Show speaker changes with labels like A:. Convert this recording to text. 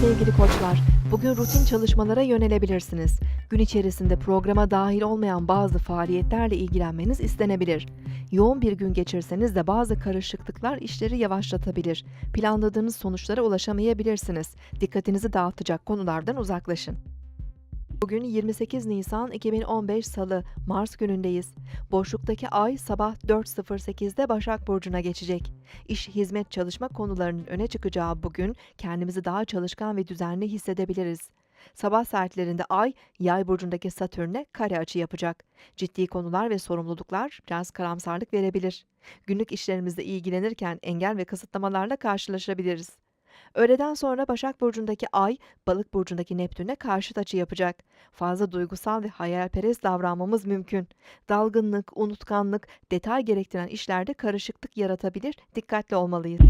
A: sevgili koçlar. Bugün rutin çalışmalara yönelebilirsiniz. Gün içerisinde programa dahil olmayan bazı faaliyetlerle ilgilenmeniz istenebilir. Yoğun bir gün geçirseniz de bazı karışıklıklar işleri yavaşlatabilir. Planladığınız sonuçlara ulaşamayabilirsiniz. Dikkatinizi dağıtacak konulardan uzaklaşın. Bugün 28 Nisan 2015 Salı, Mars günündeyiz. Boşluktaki ay sabah 4.08'de Başak Burcu'na geçecek. İş, hizmet, çalışma konularının öne çıkacağı bugün kendimizi daha çalışkan ve düzenli hissedebiliriz. Sabah saatlerinde ay, yay burcundaki Satürn'e kare açı yapacak. Ciddi konular ve sorumluluklar biraz karamsarlık verebilir. Günlük işlerimizle ilgilenirken engel ve kısıtlamalarla karşılaşabiliriz. Öğleden sonra Başak Burcu'ndaki Ay, Balık Burcu'ndaki Neptün'e karşıt açı yapacak. Fazla duygusal ve hayalperest davranmamız mümkün. Dalgınlık, unutkanlık, detay gerektiren işlerde karışıklık yaratabilir, dikkatli olmalıyız.